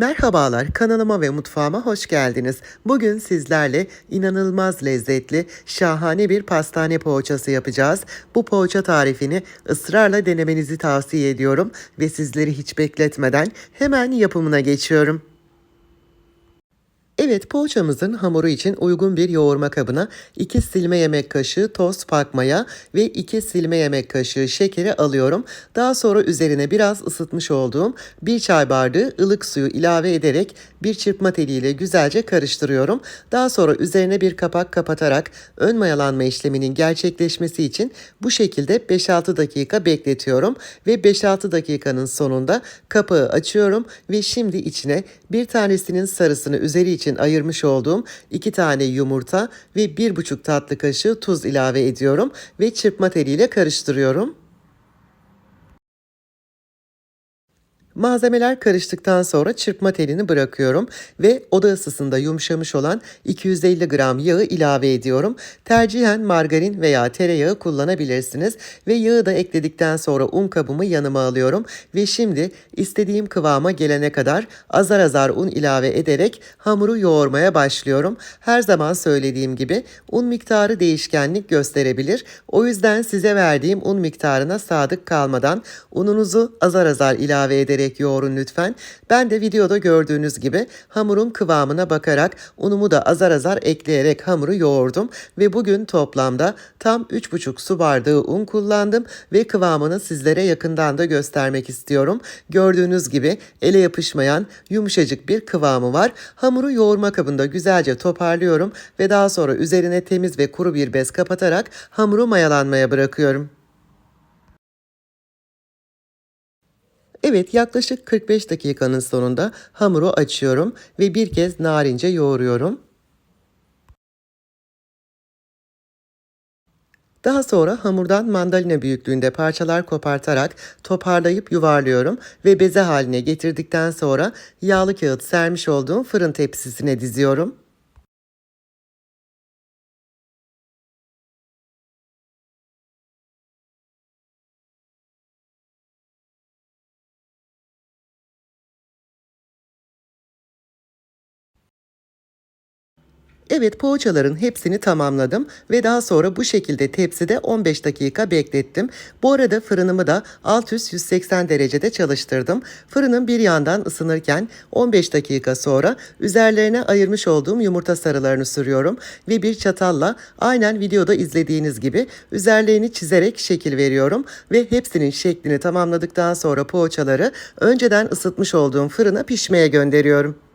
Merhabalar, kanalıma ve mutfağıma hoş geldiniz. Bugün sizlerle inanılmaz lezzetli, şahane bir pastane poğaçası yapacağız. Bu poğaça tarifini ısrarla denemenizi tavsiye ediyorum ve sizleri hiç bekletmeden hemen yapımına geçiyorum. Evet poğaçamızın hamuru için uygun bir yoğurma kabına 2 silme yemek kaşığı toz pakmaya ve 2 silme yemek kaşığı şekeri alıyorum. Daha sonra üzerine biraz ısıtmış olduğum 1 çay bardağı ılık suyu ilave ederek bir çırpma teliyle güzelce karıştırıyorum. Daha sonra üzerine bir kapak kapatarak ön mayalanma işleminin gerçekleşmesi için bu şekilde 5-6 dakika bekletiyorum ve 5-6 dakikanın sonunda kapağı açıyorum ve şimdi içine bir tanesinin sarısını üzeri için ayırmış olduğum 2 tane yumurta ve 1,5 tatlı kaşığı tuz ilave ediyorum ve çırpma teliyle karıştırıyorum. Malzemeler karıştıktan sonra çırpma telini bırakıyorum ve oda ısısında yumuşamış olan 250 gram yağı ilave ediyorum. Tercihen margarin veya tereyağı kullanabilirsiniz ve yağı da ekledikten sonra un kabımı yanıma alıyorum ve şimdi istediğim kıvama gelene kadar azar azar un ilave ederek hamuru yoğurmaya başlıyorum. Her zaman söylediğim gibi un miktarı değişkenlik gösterebilir. O yüzden size verdiğim un miktarına sadık kalmadan ununuzu azar azar ilave ederek ederek yoğurun lütfen. Ben de videoda gördüğünüz gibi hamurun kıvamına bakarak unumu da azar azar ekleyerek hamuru yoğurdum ve bugün toplamda tam 3,5 su bardağı un kullandım ve kıvamını sizlere yakından da göstermek istiyorum. Gördüğünüz gibi ele yapışmayan yumuşacık bir kıvamı var. Hamuru yoğurma kabında güzelce toparlıyorum ve daha sonra üzerine temiz ve kuru bir bez kapatarak hamuru mayalanmaya bırakıyorum. Evet yaklaşık 45 dakikanın sonunda hamuru açıyorum ve bir kez narince yoğuruyorum. Daha sonra hamurdan mandalina büyüklüğünde parçalar kopartarak toparlayıp yuvarlıyorum ve beze haline getirdikten sonra yağlı kağıt sermiş olduğum fırın tepsisine diziyorum. Evet poğaçaların hepsini tamamladım ve daha sonra bu şekilde tepside 15 dakika beklettim. Bu arada fırınımı da alt üst 180 derecede çalıştırdım. Fırının bir yandan ısınırken 15 dakika sonra üzerlerine ayırmış olduğum yumurta sarılarını sürüyorum ve bir çatalla aynen videoda izlediğiniz gibi üzerlerini çizerek şekil veriyorum ve hepsinin şeklini tamamladıktan sonra poğaçaları önceden ısıtmış olduğum fırına pişmeye gönderiyorum.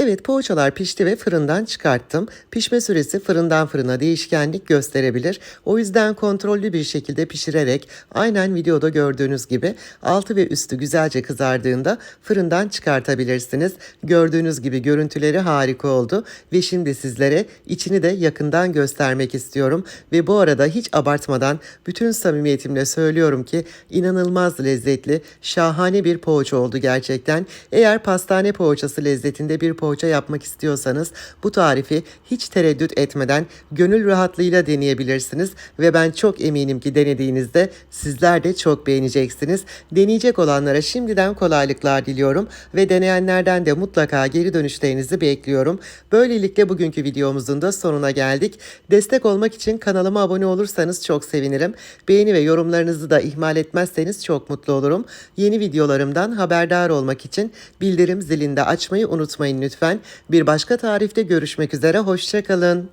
Evet poğaçalar pişti ve fırından çıkarttım. Pişme süresi fırından fırına değişkenlik gösterebilir. O yüzden kontrollü bir şekilde pişirerek aynen videoda gördüğünüz gibi altı ve üstü güzelce kızardığında fırından çıkartabilirsiniz. Gördüğünüz gibi görüntüleri harika oldu ve şimdi sizlere içini de yakından göstermek istiyorum. Ve bu arada hiç abartmadan bütün samimiyetimle söylüyorum ki inanılmaz lezzetli, şahane bir poğaça oldu gerçekten. Eğer pastane poğaçası lezzetinde bir poğaça poğaça yapmak istiyorsanız bu tarifi hiç tereddüt etmeden gönül rahatlığıyla deneyebilirsiniz ve ben çok eminim ki denediğinizde sizler de çok beğeneceksiniz. Deneyecek olanlara şimdiden kolaylıklar diliyorum ve deneyenlerden de mutlaka geri dönüşlerinizi bekliyorum. Böylelikle bugünkü videomuzun da sonuna geldik. Destek olmak için kanalıma abone olursanız çok sevinirim. Beğeni ve yorumlarınızı da ihmal etmezseniz çok mutlu olurum. Yeni videolarımdan haberdar olmak için bildirim zilinde açmayı unutmayın lütfen lütfen. Bir başka tarifte görüşmek üzere, hoşçakalın.